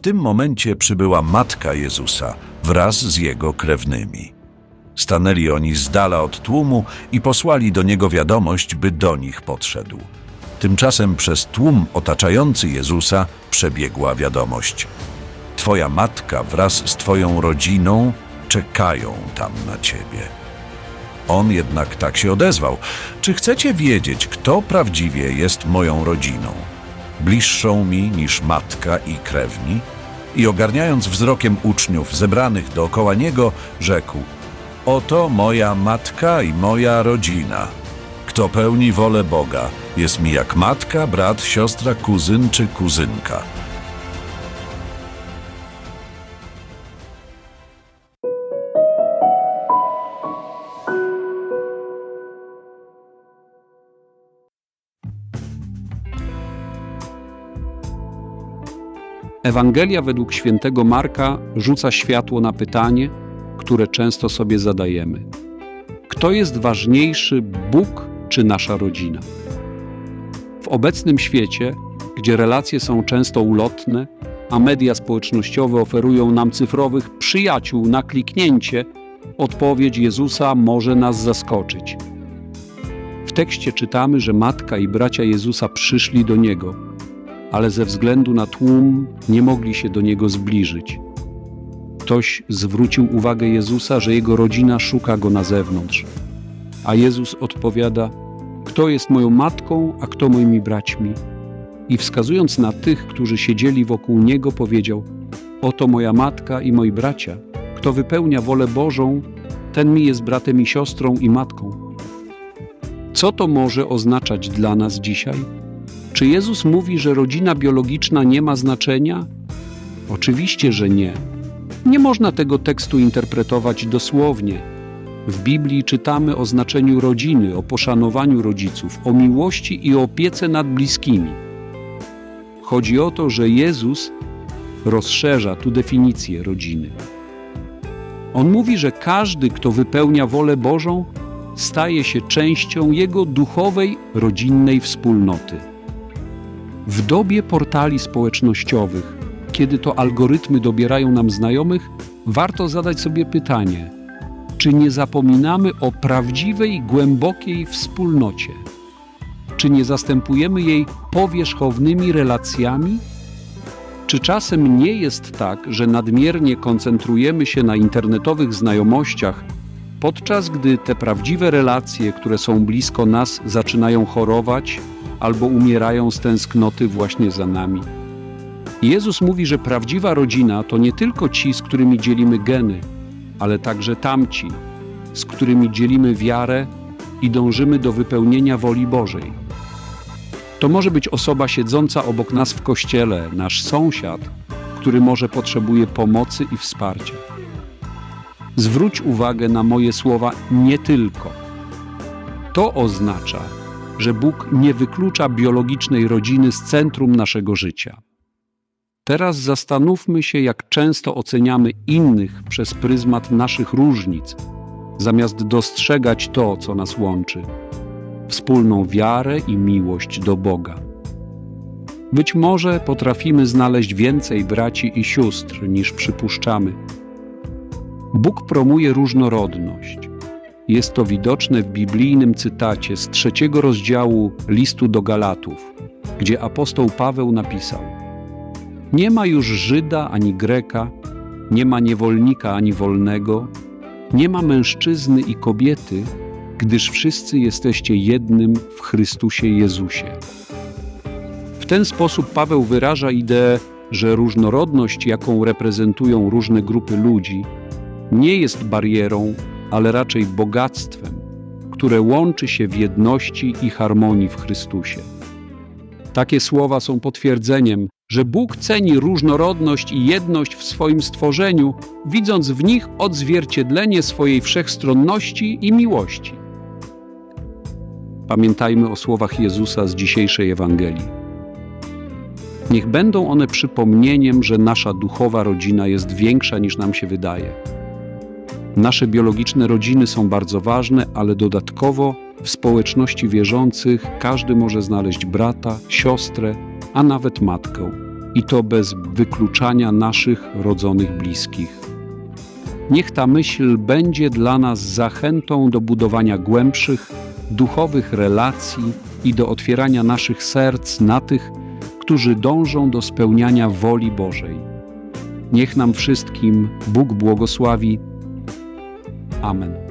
w tym momencie przybyła matka Jezusa wraz z jego krewnymi. Stanęli oni z dala od tłumu i posłali do niego wiadomość, by do nich podszedł. Tymczasem przez tłum otaczający Jezusa przebiegła wiadomość. Twoja matka wraz z twoją rodziną czekają tam na ciebie. On jednak tak się odezwał. Czy chcecie wiedzieć, kto prawdziwie jest moją rodziną? Bliższą mi niż matka i krewni? I ogarniając wzrokiem uczniów zebranych dookoła niego, rzekł: Oto moja matka i moja rodzina. Kto pełni wolę Boga, jest mi jak matka, brat, siostra, kuzyn czy kuzynka. Ewangelia według świętego Marka rzuca światło na pytanie, które często sobie zadajemy: Kto jest ważniejszy, Bóg czy nasza rodzina? W obecnym świecie, gdzie relacje są często ulotne, a media społecznościowe oferują nam cyfrowych przyjaciół na kliknięcie, odpowiedź Jezusa może nas zaskoczyć. W tekście czytamy, że matka i bracia Jezusa przyszli do Niego, ale ze względu na tłum nie mogli się do Niego zbliżyć. Ktoś zwrócił uwagę Jezusa, że Jego rodzina szuka Go na zewnątrz. A Jezus odpowiada, kto jest moją matką, a kto moimi braćmi? I wskazując na tych, którzy siedzieli wokół Niego, powiedział, oto moja matka i moi bracia. Kto wypełnia wolę Bożą, ten mi jest bratem i siostrą i matką. Co to może oznaczać dla nas dzisiaj? Czy Jezus mówi, że rodzina biologiczna nie ma znaczenia? Oczywiście, że nie. Nie można tego tekstu interpretować dosłownie. W Biblii czytamy o znaczeniu rodziny, o poszanowaniu rodziców, o miłości i opiece nad bliskimi. Chodzi o to, że Jezus rozszerza tu definicję rodziny. On mówi, że każdy, kto wypełnia wolę Bożą, staje się częścią Jego duchowej, rodzinnej wspólnoty. W dobie portali społecznościowych, kiedy to algorytmy dobierają nam znajomych, warto zadać sobie pytanie: czy nie zapominamy o prawdziwej, głębokiej wspólnocie? Czy nie zastępujemy jej powierzchownymi relacjami? Czy czasem nie jest tak, że nadmiernie koncentrujemy się na internetowych znajomościach, podczas gdy te prawdziwe relacje, które są blisko nas, zaczynają chorować albo umierają z tęsknoty właśnie za nami? Jezus mówi, że prawdziwa rodzina to nie tylko ci, z którymi dzielimy geny, ale także tamci, z którymi dzielimy wiarę i dążymy do wypełnienia woli Bożej. To może być osoba siedząca obok nas w kościele, nasz sąsiad, który może potrzebuje pomocy i wsparcia. Zwróć uwagę na moje słowa nie tylko. To oznacza, że Bóg nie wyklucza biologicznej rodziny z centrum naszego życia. Teraz zastanówmy się, jak często oceniamy innych przez pryzmat naszych różnic, zamiast dostrzegać to, co nas łączy wspólną wiarę i miłość do Boga. Być może potrafimy znaleźć więcej braci i sióstr niż przypuszczamy. Bóg promuje różnorodność. Jest to widoczne w biblijnym cytacie z trzeciego rozdziału listu do Galatów, gdzie apostoł Paweł napisał: Nie ma już Żyda ani Greka, nie ma niewolnika ani wolnego, nie ma mężczyzny i kobiety, gdyż wszyscy jesteście jednym w Chrystusie Jezusie. W ten sposób Paweł wyraża ideę, że różnorodność, jaką reprezentują różne grupy ludzi, nie jest barierą, ale raczej bogactwem, które łączy się w jedności i harmonii w Chrystusie. Takie słowa są potwierdzeniem, że Bóg ceni różnorodność i jedność w swoim stworzeniu, widząc w nich odzwierciedlenie swojej wszechstronności i miłości. Pamiętajmy o słowach Jezusa z dzisiejszej Ewangelii. Niech będą one przypomnieniem, że nasza duchowa rodzina jest większa niż nam się wydaje. Nasze biologiczne rodziny są bardzo ważne, ale dodatkowo w społeczności wierzących każdy może znaleźć brata, siostrę, a nawet matkę. i to bez wykluczania naszych rodzonych bliskich. Niech ta myśl będzie dla nas zachętą do budowania głębszych, duchowych relacji i do otwierania naszych serc na tych, którzy dążą do spełniania woli Bożej. Niech nam wszystkim Bóg błogosławi. Amen.